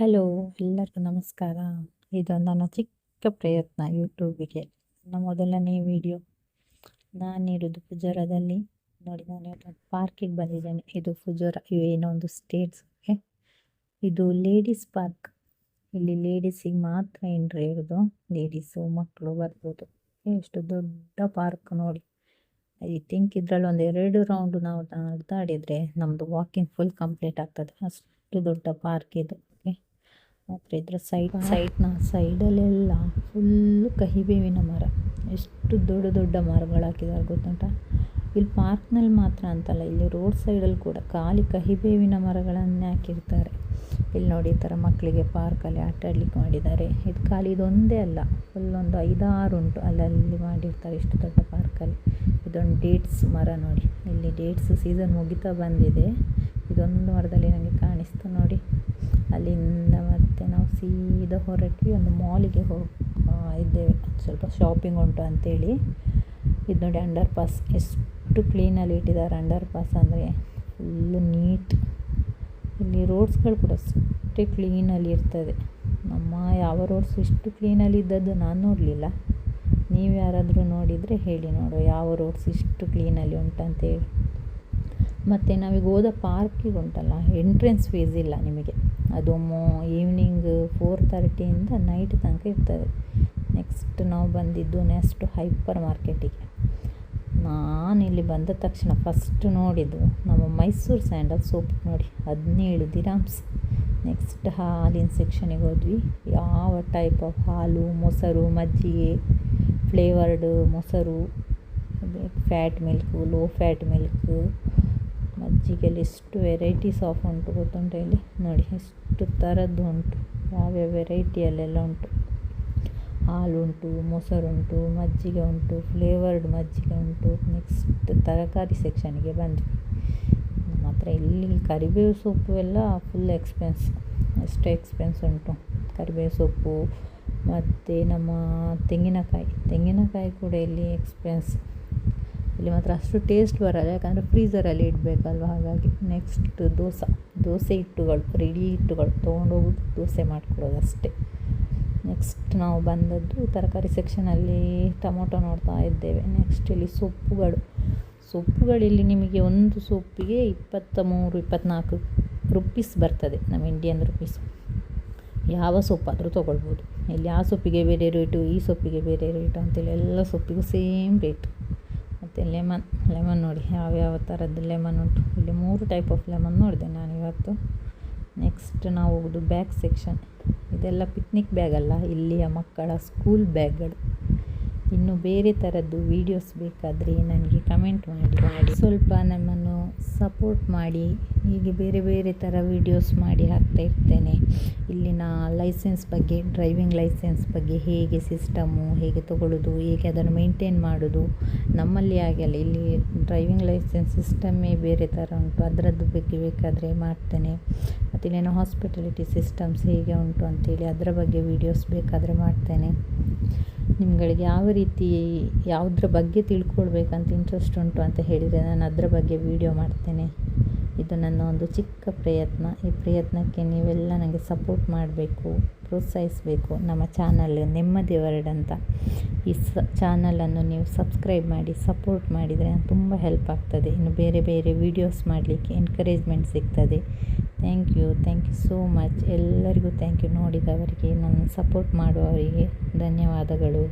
Hello ಎಲ್ಲರಿಗೂ ನಮಸ್ಕಾರ. ಇದು ನನ್ನ ಚಿಕ್ಕ ಪ್ರಯತ್ನ ಯೂಟ್ಯೂಬಿಗೆ. ನನ್ನ ಮೊದಲನೇ ವಿಡಿಯೋ. ನಾನಿರೋದು ಫುಜೋರದಲ್ಲಿ ನೋಡಿ, ನಾನು ಪಾರ್ಕಿಗೆ ಬಂದಿದ್ದೇನೆ. ಇದು ಫುಜೋರ ಏನೋ ಒಂದು ಸ್ಟೇಟ್ಸ್ಗೆ ಇದು ಲೇಡೀಸ್ ಪಾರ್ಕ್ ಇಲ್ಲಿ ಲೇಡೀಸಿಗೆ ಮಾತ್ರ ಎಂಟ್ರಿ ಇರೋದು ಲೇಡೀಸು ಮಕ್ಕಳು ಬರ್ಬೋದು. ಎಷ್ಟು ದೊಡ್ಡ ಪಾರ್ಕ್ ನೋಡಿ. ಐ ಥಿಂಕ್ ಇದರಲ್ಲಿ ಒಂದು ಎರಡು ರೌಂಡು ನಾವು ನಡೆದಾಡಿದರೆ ನಮ್ಮದು ವಾಕಿಂಗ್ ಫುಲ್ ಕಂಪ್ಲೀಟ್ ಆಗ್ತದೆ. ಅಷ್ಟು ದೊಡ್ಡ ಪಾರ್ಕ್ ಇದು. ಮತ್ತು ಇದರ ಸೈಡ್ ಸೈಡ್ನ ಸೈಡಲ್ಲೆಲ್ಲ ಫುಲ್ಲು ಕಹಿಬೇವಿನ ಮರ. ಎಷ್ಟು ದೊಡ್ಡ ದೊಡ್ಡ ಮರಗಳು ಹಾಕಿದ್ದಾರೆ ಗೊತ್ತುಂಟ? ಇಲ್ಲಿ ಪಾರ್ಕ್ನಲ್ಲಿ ಮಾತ್ರ ಅಂತಲ್ಲ ಇಲ್ಲಿ ರೋಡ್ ಸೈಡಲ್ಲಿ ಕೂಡ ಖಾಲಿ ಕಹಿಬೇವಿನ ಮರಗಳನ್ನೇ ಹಾಕಿರ್ತಾರೆ. ಇಲ್ಲಿ ನೋಡಿ ಈ ಥರ ಮಕ್ಕಳಿಗೆ ಪಾರ್ಕಲ್ಲಿ ಆಟ ಆಡ್ಲಿಕ್ಕೆ ಮಾಡಿದ್ದಾರೆ. ಇದು ಖಾಲಿ ಇದೊಂದೇ ಅಲ್ಲ ಫುಲ್ಲೊಂದು ಐದಾರು ಉಂಟು. ಅಲ್ಲಲ್ಲಿ ಮಾಡಿರ್ತಾರೆ ಇಷ್ಟು ದೊಡ್ಡ ಪಾರ್ಕಲ್ಲಿ ಇದೊಂದು ಡೇಟ್ಸ್ ಮರ ನೋಡಿ. ಇಲ್ಲಿ ಡೇಟ್ಸ್ ಸೀಸನ್ ಮುಗಿತಾ ಬಂದಿದೆ. ಇದೊಂದು ಮರದಲ್ಲಿ ನನಗೆ ಕಾಣಿಸ್ತು ನೋಡಿ. ಅಲ್ಲಿಂದ ಮತ್ತೆ ನಾವು ಸೀದಾ ಹೊರಟ್ವಿ, ಒಂದು ಮಾಲಿಗೆ ಹೋಗಿ ಇದ್ದೇವೆ. ಸ್ವಲ್ಪ ಶಾಪಿಂಗ್ ಉಂಟು ಅಂತೇಳಿ. ಇದು ನೋಡಿ ಅಂಡರ್ ಪಾಸ್ ಎಷ್ಟು ಕ್ಲೀನಲ್ಲಿ ಇಟ್ಟಿದ್ದಾರೆ ಅಂಡರ್ ಪಾಸ್ ಅಂದರೆ ಫುಲ್ಲು ನೀಟ್ ಇಲ್ಲಿ ರೋಡ್ಸ್ಗಳು ಕೂಡ ಅಷ್ಟೇ ಕ್ಲೀನಲ್ಲಿ ಇರ್ತದೆ. ನಮ್ಮ ಯಾವ ರೋಡ್ಸ್ ಇಷ್ಟು ಕ್ಲೀನಲ್ಲಿ ಇದ್ದದ್ದು ನಾನು ನೋಡಲಿಲ್ಲ. ನೀವು ಯಾರಾದರೂ ನೋಡಿದರೆ ಹೇಳಿ ನೋಡುವ ಯಾವ ರೋಡ್ಸ್ ಇಷ್ಟು ಕ್ಲೀನಲ್ಲಿ ಉಂಟಂತೇಳಿ. ಮತ್ತು ನಾವೀಗ ಹೋದ ಪಾರ್ಕಿಗೆ ಉಂಟಲ್ಲ ಎಂಟ್ರೆನ್ಸ್ ಫೀಸ್ ಇಲ್ಲ ನಿಮಗೆ. ಅದು ಮೋ ಈವ್ನಿಂಗ್ ಫೋರ್ ತರ್ಟಿಯಿಂದ ನೈಟ್ ತನಕ ಇರ್ತದೆ. ನೆಕ್ಸ್ಟ್ ನಾವು ಬಂದಿದ್ದು ನೆಕ್ಸ್ಟ್ ಹೈಪರ್ ಮಾರ್ಕೆಟಿಗೆ ನಾನು ಇಲ್ಲಿ ಬಂದ ತಕ್ಷಣ ಫಸ್ಟ್ ನೋಡಿದ್ದು ನಮ್ಮ ಮೈಸೂರು ಸ್ಯಾಂಡಲ್ ಸೋಪ್ ನೋಡಿ, ಹದಿನೇಳು ದಿರಾಮ್ಸ್ ನೆಕ್ಸ್ಟ್ ಹಾಲಿನ ಸೆಕ್ಷನಿಗೆ ಹೋದ್ವಿ. ಯಾವ ಟೈಪ್ ಆಫ್ ಹಾಲು, ಮೊಸರು, ಮಜ್ಜಿಗೆ ಫ್ಲೇವರ್ಡ್ ಮೊಸರು fat milk low fat milk ಮಜ್ಜಿಗೆಯಲ್ಲಿ ಎಷ್ಟು ವೆರೈಟೀಸ್ ಆಫ್ ಉಂಟು ಗೊತ್ತುಂಟು ಇಲ್ಲಿ? ನೋಡಿ, ಎಷ್ಟು ಥರದ್ದು ಉಂಟು. ಯಾವ್ಯಾವ ವೆರೈಟಿಯಲ್ಲೆಲ್ಲ ಉಂಟು? ಹಾಲುಂಟು ಮೊಸರುಂಟು ಮಜ್ಜಿಗೆ ಉಂಟು, ಫ್ಲೇವರ್ಡ್ ಮಜ್ಜಿಗೆ ಉಂಟು. ನೆಕ್ಸ್ಟ್ ತರಕಾರಿ ಸೆಕ್ಷನ್ಗೆ ಬಂದ್ವಿ. ನಮ್ಮ ಹತ್ರ ಇಲ್ಲಿ ಕರಿಬೇವು ಸೊಪ್ಪು ಎಲ್ಲ ಫುಲ್ ಎಕ್ಸ್ಪೆನ್ಸ್ ಎಷ್ಟು ಎಕ್ಸ್ಪೆನ್ಸ್ ಉಂಟು. ಕರಿಬೇವು ಸೊಪ್ಪು, ಮತ್ತು ನಮ್ಮ ತೆಂಗಿನಕಾಯಿ. ತೆಂಗಿನಕಾಯಿ ಕೂಡ ಇಲ್ಲಿ ಎಕ್ಸ್ಪೆನ್ಸ್ ಇಲ್ಲಿ ಮಾತ್ರ ಅಷ್ಟು ಟೇಸ್ಟ್ ಬರಲ್ಲ. ಯಾಕಂದರೆ ಫ್ರೀಝರಲ್ಲಿ ಇಡಬೇಕಲ್ವ? ಹಾಗಾಗಿ ನೆಕ್ಸ್ಟ್ ದೋಸೆ ದೋಸೆ ಹಿಟ್ಟುಗಳು ರೆಡಿ ಹಿಟ್ಟುಗಳು ತೊಗೊಂಡೋಗ್ಬಿಟ್ಟು ದೋಸೆ ಮಾಡಿಕೊಡೋದು ಅಷ್ಟೇ. ನೆಕ್ಸ್ಟ್ ನಾವು ಬಂದದ್ದು ತರಕಾರಿ ಸೆಕ್ಷನಲ್ಲಿ ಟೊಮೊಟೊ ನೋಡ್ತಾ ಇದ್ದೇವೆ. ನೆಕ್ಸ್ಟ್ ಇಲ್ಲಿ ಸೊಪ್ಪುಗಳು. ಸೊಪ್ಪುಗಳಿಲ್ಲಿ ನಿಮಗೆ ಒಂದು ಸೊಪ್ಪಿಗೆ ಇಪ್ಪತ್ತ ಮೂರು ಇಪ್ಪತ್ತ್ನಾಲ್ಕು ರುಪೀಸ್ ಬರ್ತದೆ. ನಮ್ಮ ಇಂಡಿಯನ್ ರುಪೀಸ್ ಯಾವ ಸೊಪ್ಪಾದರೂ ತೊಗೊಳ್ಬೋದು. ಇಲ್ಲಿ ಆ ಸೊಪ್ಪಿಗೆ ಬೇರೆ ರೇಟು ಈ ಸೊಪ್ಪಿಗೆ ಬೇರೆ ರೇಟು ಅಂತೇಳಿ ಎಲ್ಲ ಸೊಪ್ಪಿಗೂ ಸೇಮ್ ರೇಟ್ ಮತ್ತು ಲೆಮನ್ ಲೆಮನ್ ನೋಡಿ ಯಾವ್ಯಾವ ಥರದ್ದು ಲೆಮನ್ ಉಂಟು. ಇಲ್ಲಿ ಮೂರು ಟೈಪ್ ಆಫ್ ಲೆಮನ್ ನೋಡಿದೆ ನಾನು ಇವತ್ತು. ನೆಕ್ಸ್ಟ್ ನಾವು ಹೋಗೋದು ಬ್ಯಾಗ್ ಸೆಕ್ಷನ್ ಇದೆಲ್ಲ ಪಿಕ್ನಿಕ್ ಅಲ್ಲ, ಇಲ್ಲಿಯ ಮಕ್ಕಳ ಸ್ಕೂಲ್ ಬ್ಯಾಗ್ಗಳು ಇನ್ನು ಬೇರೆ ಥರದ್ದು ವೀಡಿಯೋಸ್ ಬೇಕಾದರೆ ನನಗೆ ಕಮೆಂಟ್ ಮಾಡಿ. ಮಾಡಿ. ಸ್ವಲ್ಪ ನಮ್ಮನ್ನು ಸಪೋರ್ಟ್ ಮಾಡಿ. ಹೀಗೆ ಬೇರೆ ಬೇರೆ ಥರ ವೀಡಿಯೋಸ್ ಮಾಡಿ ಹಾಕ್ತಾ ಇರ್ತೇನೆ. ಇಲ್ಲಿನ ಲೈಸೆನ್ಸ್ ಬಗ್ಗೆ ಡ್ರೈವಿಂಗ್ ಲೈಸೆನ್ಸ್ ಬಗ್ಗೆ ಹೇಗೆ ಸಿಸ್ಟಮು ಹೇಗೆ ತಗೊಳ್ಳೋದು ಹೇಗೆ ಅದನ್ನು ಮೇಂಟೈನ್ ಮಾಡೋದು ನಮ್ಮಲ್ಲಿ ಆಗಲ್ಲ ಇಲ್ಲಿ ಡ್ರೈವಿಂಗ್ ಲೈಸೆನ್ಸ್ ಸಿಸ್ಟಮ್ಮೇ ಬೇರೆ ಥರ ಉಂಟು. ಅದರದ್ದು ಬಗ್ಗೆ ಬೇಕಾದರೆ ಮಾಡ್ತೇನೆ. ಮತ್ತು ಇಲ್ಲೇನೋ ಹಾಸ್ಪಿಟಾಲಿಟಿ ಸಿಸ್ಟಮ್ಸ್ ಹೇಗೆ ಉಂಟು ಅಂತೇಳಿ ಅದರ ಬಗ್ಗೆ ವೀಡಿಯೋಸ್ ಬೇಕಾದರೆ ಮಾಡ್ತೇನೆ. ನಿಮ್ಗಳಿಗೆ ಯಾವ ರೀತಿ, ಯಾವುದ್ರ ಬಗ್ಗೆ ತಿಳ್ಕೊಳ್ಬೇಕಂತ ಇಂಟ್ರೆಸ್ಟ್ ಉಂಟು ಅಂತ ಹೇಳಿದರೆ ನಾನು ಅದರ ಬಗ್ಗೆ ವೀಡಿಯೋ ಮಾಡ್ತೇನೆ. ಇದು ನನ್ನ ಒಂದು ಚಿಕ್ಕ ಪ್ರಯತ್ನ. ಈ ಪ್ರಯತ್ನಕ್ಕೆ ನೀವೆಲ್ಲ ನನಗೆ ಸಪೋರ್ಟ್ ಮಾಡಬೇಕು, ಪ್ರೋತ್ಸಾಹಿಸಬೇಕು ನಮ್ಮ ಚಾನಲ್ ನೆಮ್ಮದಿ ವರ್ಡ್ ಅಂತ. ಈ ಸ ಚಾನಲನ್ನು ನೀವು ಸಬ್ಸ್ಕ್ರೈಬ್ ಮಾಡಿ ಸಪೋರ್ಟ್ ಮಾಡಿದರೆ ತುಂಬ ಹೆಲ್ಪ್ ಆಗ್ತದೆ. ಇನ್ನು ಬೇರೆ ಬೇರೆ ವೀಡಿಯೋಸ್ ಮಾಡಲಿಕ್ಕೆ ಎನ್ಕರೇಜ್ಮೆಂಟ್ ಸಿಗ್ತದೆ. Thank you thank you so much ಎಲ್ಲರಿಗೂ ಥ್ಯಾಂಕ್ ಯು ನೋಡಿದವರಿಗೆ ನನ್ನ ಸಪೋರ್ಟ್ ಮಾಡುವವರಿಗೆ ಧನ್ಯವಾದಗಳು.